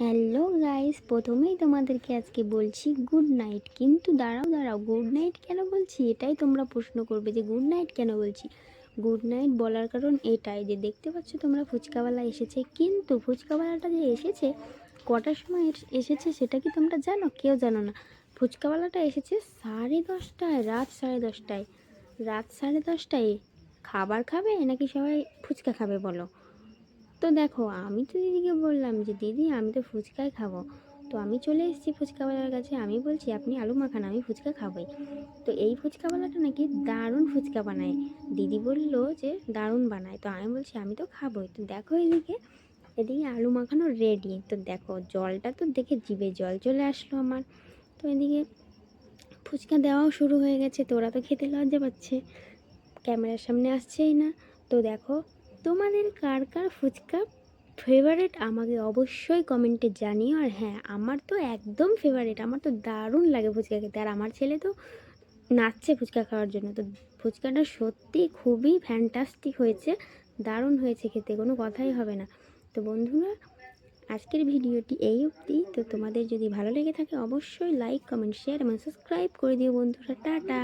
Hello guys প্রথমেই তোমাদেরকে আজকে বলছি গুড নাইট কিন্তু দাঁড়াও দাঁড়াও। গুড নাইট কেন বলছি? এটাই তোমরা প্রশ্ন করবে যে গুড নাইট কেন বলছি? গুড নাইট বলার কারণ এটাই যে দেখতে পাচ্ছ তোমরা ফুচকাওয়ালা এসেছে। কিন্তু ফুচকাওয়ালাটা যে এসেছে, কটার সময় এস- এসেছে সেটা কি তোমরা জানো? কেউ জানো না। ফুচকাওয়ালাটা এসেছে সাড়ে দশটায়, রাত সাড়ে দশটায়। রাত সাড়ে দশটায় খাবার খাবে নাকি সবাই ফুচকা খাবে বলো? তো দেখো, আমি তো দিদিকে বললাম যে, দিদি, আমি তো ফুচকাই খাব। তো আমি চলে এসেছি ফুচকাওয়ালার কাছে। আমি বলছি, আপনি আলু মাখান, আমি ফুচকা খাবোই। তো এই ফুচকাওয়ালাটা নাকি দারুণ ফুচকা বানায়। দিদি বলল যে, দারুণ বানায়। তো আমি বলছি, আমি তো খাবোই। তো দেখো এদিকে এদিকে আলু মাখানো রেডি তো দেখো, জলটা তো দেখে জিভে জল চলে আসলো আমার। তো এদিকে ফুচকা দেওয়াও শুরু হয়ে গেছে। তো ওরা তো খেতে লজ্জা পাচ্ছে। ক্যামেরার সামনে আসছেই না। তো দেখো তোমাদের কার কার ফুচকা ফেভারেট আমাকে অবশ্যই কমেন্টে জানিও। আর হ্যাঁ আমার তো একদম ফেভারেট আমার তো দারুণ লাগে ফুচকা খেতে। আর আমার ছেলে তো নাচছে ফুচকা খাওয়ার জন্য। তো ফুচকাটা সত্যি খুবই ফ্যান্টাস্টিক হয়েছে, দারুণ হয়েছে খেতে, কোনো কথাই হবে না। তো বন্ধুরা, আজকের ভিডিওটি এই অবধি। তো তোমাদের যদি ভালো লেগে থাকে, অবশ্যই লাইক কমেন্ট শেয়ার এবং সাবস্ক্রাইব করে দিও বন্ধুরা। টাটা!